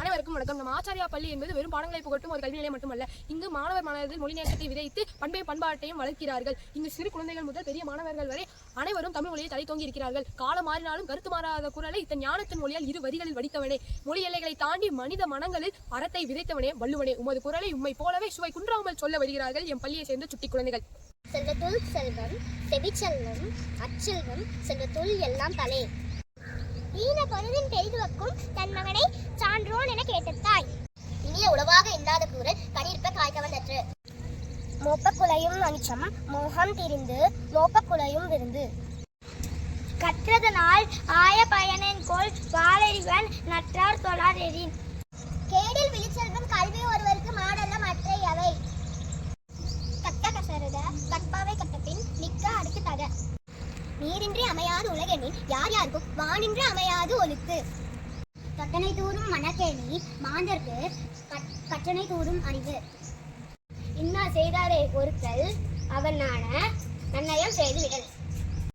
அனைவருக்கும் வணக்கம். நம்ம ஆச்சாரியா பள்ளி என்பது வெறும் பாடங்களை புகட்டும் ஒரு கல்வி நிலையம் மட்டுமல்ல இங்கு மாணவர் மாணவர்கள் மொழி நேரத்தை விதைத்து பண்பை பண்பாட்டையும் வளர்க்கிறார்கள். இங்கு சிறு குழந்தைகள் முதல் பெரிய மாணவர்கள் வரை அனைவரும் தமிழ் மொழியை தலை தோங்கி இருக்கிறார்கள். காலம் மாறினாலும் கருத்து மாறாத குரலை இத்தன் ஞானத்தின் மொழியால் இரு வரிகளில் வடித்தவனே. மொழி எல்லைகளை தாண்டி மனித மனங்களில் அறத்தை விதைத்தவனே வள்ளுவனே. உமது குரலை உம்மை போலவே சுவை குன்றாமல் சொல்ல வருகிறார்கள் என் பள்ளியை சேர்ந்த சுட்டி குழந்தைகள். தொல் செல்வம் செவிச்செல்வம் அச்செல்வம் செல்வத்துள் எல்லாம் தலை. ஈன பொழுதின் பெரிதுவக்கும் கேட்ட தாய் இனிய உளவாக இல்லாத கூறு கனியிருப்ப காய்கவனற்று மோப்பக்குலையும் அனிச்சம் மோகம் திரிந்து மோப்பக்குலையும் விருந்து. கற்றதனால் ஆய பயனின் கோல் வாழறிவன் நற்றார் தொழாரெறின் கேடில் விழிச்செல்வம் கல்வி ஒருவருக்கு மாடல்ல மற்ற அவை. கட்ட கசருத கற்பாவை கட்டப்பின் நிற்க அடுத்து தக. நீரின்றி அமையாது உலகெனில் யார் யாருக்கும் வானின்றி அமையாது ஒழுக்கு கட்டணை தூரும் மனக்கேணி மாந்தர்க்கு கட்- கற்றனை தூரும் அறிவு இன்னா செய்தாரே பொருட்கள் அவனான நன்னயம் செய்து விடல்.